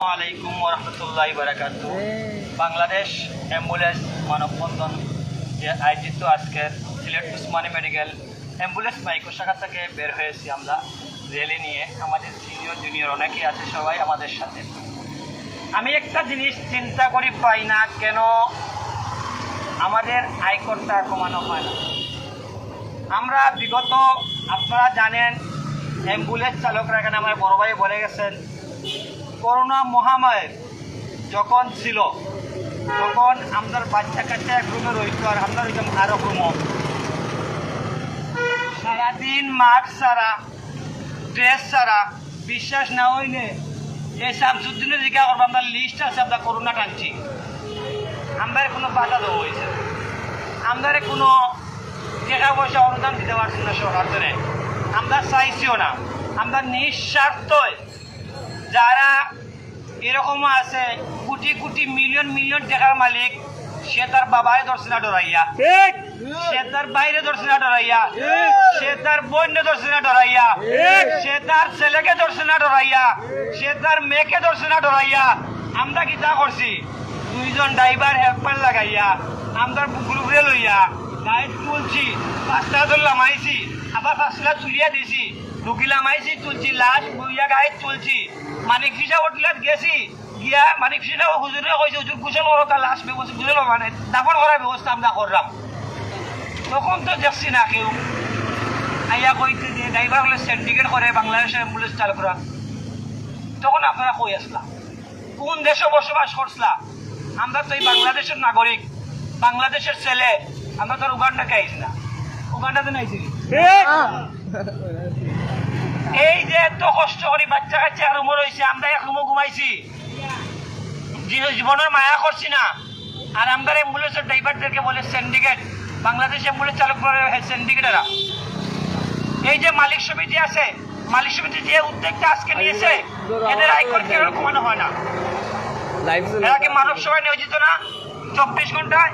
আলাইকুম রহমতুল্লাহ বারাকাত। বাংলাদেশ অ্যাম্বুলেন্স মানববন্ধন যে আয়োজিত আজকের Sylhet Osmani medical ambulance micro শাখা থেকে বের হয়েছি আমরা রেলি নিয়ে। আমাদের সিনিয়র জুনিয়র অনেকেই আছে সবাই আমাদের সাথে। আমি একটা জিনিস চিন্তা করি পাই না কেন আমাদের আয়করটা কমানো হয় না। আমরা বিগত আপনারা জানেন অ্যাম্বুলেন্স চালকরা এখানে আমার বড় ভাই বলে গেছেন করোনা মহামারী যখন ছিল, তখন আমাদের বাচ্চা কাচ্চা এক রুমে রইত আর আমরা রইতাম আরও রুম। সারাদিন মাস্ক ছাড়া, ড্রেস ছাড়া, বিশ্বাস না হইলে এই শামসুদ্দিনের দিকে করব আমরা লিস্ট আছে, আমরা করোনা টানছি। আমরা কোনো বাধা দেওয়া হয়েছে আমাদের কোনো টাকা পয়সা অনুদান দিতে পারছি না সরকার আমরা চাইছিও না। আমরা নিঃস্বার্থ যারা এরকম আছে কোটি কোটি মিলিয়ন মিলিয়ন টাকার মালিক সে তার বাবায় ধরছে না ডরাইয়া। সে তার বাইরে ধরছে না ডরাইয়া। সে তার বোনকে ধরছে না ডরাইয়া। সে তার ছেলেকে ধরছে না ডরাইয়া। সে তার মেয়েকে ধরছে না ডরাইয়া। আমরা কি তা করছি? দুইজন ড্রাইভার হেল্পার লাগাইয়া আমরা গ্রুপে লইয়া গাইড তুলছি পাঁচটা ধরলাম আইছি আবার পাঁচটা তুলিয়া দিছি। ঢুকিলাম আইছি তুলছি লাশ বইয়া গাইড তুলছি। মানিক ফিসা হোটেলত গেছি। গিয়া মানিক ফিসা হুজুরে কইছে হুজুর কুশল করো তার লাশ ব্যবস্থা বুঝলো মানে দাফন করার ব্যবস্থা আমরা করলাম তখন তো দেখছি না কেউ। আইয়া কইতে যে ড্রাইভার হলে সিন্ডিকেট করে বাংলাদেশের অ্যাম্বুলেন্স চালকরা তখন আপনারা কই আসলা? কোন দেশে বসবাস করছলা? আমরা তো এই বাংলাদেশের নাগরিক। বাংলাদেশের ছেলে। আমরা তো আর উগান্ডাকে আইছি না। উগান্ডাতে নাইছি। এই যে এত কষ্ট করি বাচ্চা কাচ্চা রুমো রয়েছে আমরা এক রুমো ঘুমাইছি। জীব- জীবনের মায়া করছি না। আর আমরা অ্যাম্বুলেন্সের ড্রাইভারদেরকে বলে সিন্ডিকেট বাংলাদেশ অ্যাম্বুলেন্স চালক সিন্ডিকেটেরা এই যে মালিক সমিতি আছে মালিক সমিতি যে উদ্যোগটা আজকে নিয়েছে এদের আয়কর কেন কমানো হয় না? এরা কি মানব সেবায় নিয়োজিত না? চব্বিশ ঘন্টায়?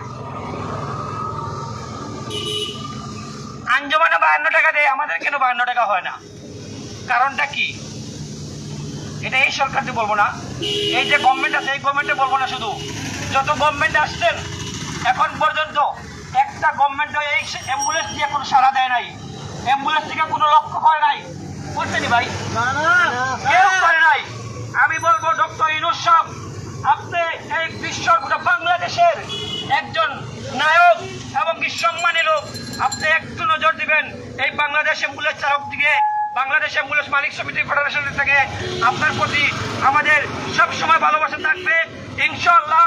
আঞ্জমানে বায়ান্ন টাকা দেয় আমাদের কেন বাহান্ন টাকা হয় না? কারণটা কি? এটা এই সরকারকে বলব না। এই যে গভর্নমেন্ট আছে এই গভর্নমেন্টে বলব না শুধু। যত গভর্নমেন্ট আসছেন এখন পর্যন্ত একটা গভর্নমেন্ট এই অ্যাম্বুলেন্স দিয়ে কোনো সাড়া দেয় নাই। অ্যাম্বুলেন্স থেকে কোনো লক্ষ্য করে নাই। বলছেনি ভাই? কেউ করে নাই। আমি বলব ডক্টর ইনুস সাহেব আপনি এই বিশ্ব গোটা বাংলাদেশের একজন নায়ক এবং কি সম্মানী লোক আপনি নজর দিবেন এই বাংলাদেশ অ্যাম্বুলেন্স চালক দিকে, বাংলাদেশ অ্যাম্বুলেন্স মালিক সমিতি ফেডারেশনের থেকে আপনার প্রতি আমাদের সবসময় ভালোবাসা থাকবে। ইনশাল্লাহ